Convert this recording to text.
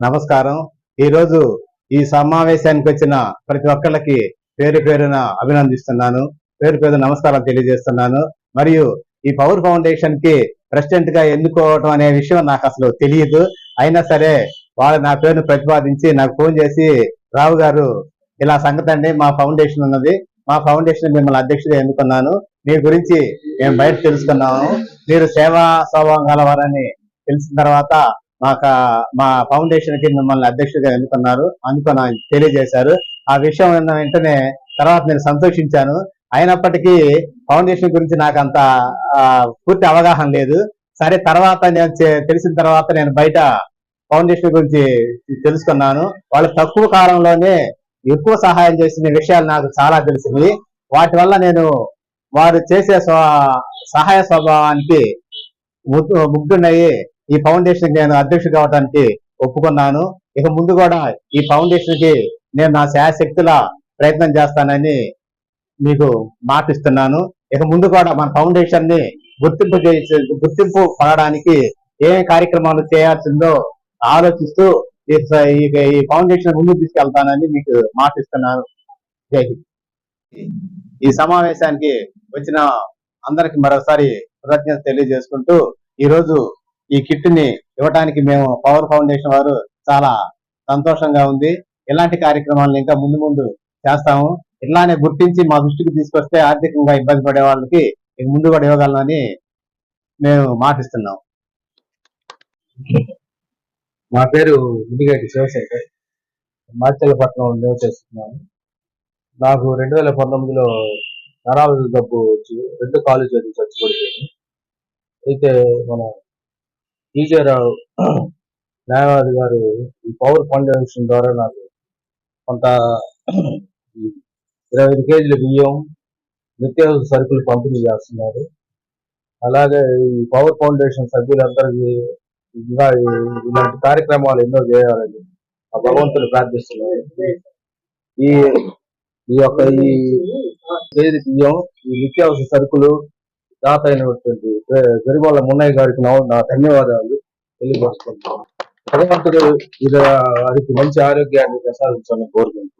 నమస్కారం. ఈరోజు ఈ సమావేశానికి వచ్చిన ప్రతి ఒక్కళ్ళకి పేరు పేరున అభినందిస్తున్నాను. పేరు పేరు నమస్కారం తెలియజేస్తున్నాను. మరియు ఈ పవర్ ఫౌండేషన్కి ప్రెసిడెంట్గా ఎన్నుకోవటం అనే విషయం నాకు అసలు తెలియదు. అయినా సరే వాళ్ళు నా పేరును ప్రతిపాదించి నాకు ఫోన్ చేసి రావు గారు ఇలా సంగతి అండి మా ఫౌండేషన్ ఉన్నది. మా ఫౌండేషన్ మిమ్మల్ని అధ్యక్షుడు ఎన్నుకున్నాను. మీ గురించి మేము బయట తెలుసుకున్నాము. మీరు సేవా స్వభావం గలవారని తెలిసిన తర్వాత మాకు మా ఫౌండేషన్కి మిమ్మల్ని అధ్యక్షుడిగా ఎన్నుకున్నారు. అందుకని నాకు తెలియజేశారు. ఆ విషయం విన్న వెంటనే తర్వాత నేను సంతోషించాను. అయినప్పటికీ ఫౌండేషన్ గురించి నాకు అంత ఆ, పూర్తి అవగాహన లేదు. సరే తర్వాత నేను తెలిసిన తర్వాత నేను బయట ఫౌండేషన్ గురించి తెలుసుకున్నాను. వాళ్ళు తక్కువ కాలంలోనే ఎక్కువ సహాయం చేసిన విషయాలు నాకు చాలా తెలిసింది వాటి వల్ల నేను వారు చేసే సహాయ స్వభావానికి ముగ్ధ- ఈ ఫౌండేషన్ నేను అధ్యక్షుడు కావడానికి ఒప్పుకున్నాను. ఇక ముందు కూడా ఈ ఫౌండేషన్కి నేను నా శాశక్తుల ప్రయత్నం చేస్తానని మీకు మాటిస్తున్నాను. ఇక ముందు కూడా మన ఫౌండేషన్ని గుర్తింపు గుర్తింపు పడడానికి ఏ కార్యక్రమాలు చేయాల్సిందో ఆలోచిస్తూ ఈ ఈ- ఫౌండేషన్ ముందుకు తీసుకెళ్తానని మీకు మాటిస్తున్నాను. జై ఈ సమావేశానికి వచ్చిన అందరికి మరోసారి కృతజ్ఞత తెలియజేసుకుంటూ ఈరోజు ఈ కిట్ని ఇవ్వడానికి మేము పవర్ ఫౌండేషన్ వారు చాలా సంతోషంగా ఉంది. ఇలాంటి కార్యక్రమాలను ఇంకా ముందు ముందు చేస్తాము. ఇట్లానే గుర్తించి మా దృష్టికి తీసుకొస్తే ఆర్థికంగా ఇబ్బంది పడే వాళ్ళకి ఇక ముందు కూడా ఇవ్వగలనని మేము మాటిస్తున్నాం మా పేరు ముదిగేటి శివశంకర్ నివ చేస్తున్నాను నాకు రెండు వేల పంతొమ్మిదిలో నరాల జబ్బు వచ్చి రెండు కాలు చేతులు అయితే మన టీచరావు న్యాయవాది గారు ఈ పవర్ ఫౌండేషన్ ద్వారా నాకు కొంత ఇరవై ఐదు కేజీల బియ్యం నిత్యావసర సరుకులు పంపిణీ చేస్తున్నారు. అలాగే ఈ పవర్ ఫౌండేషన్ సభ్యులందరికీ ఇంకా ఇలాంటి కార్యక్రమాలు ఎన్నో చేయాలని ఆ భగవంతుని ప్రార్థిస్తున్నాను ఈ ఈ యొక్క ఈ కేజీ బియ్యం ఈ నిత్యావసర సరుకులు దాత అయినటువంటి గరిబాల మున్నయ్య గారికి నా ధన్యవాదాలు తెలియపరుచుకుంటున్నాను. భగవంతుడు ఇది వారికి మంచి ఆరోగ్యాన్ని ప్రసాదించాలని కోరుకుంటున్నాను.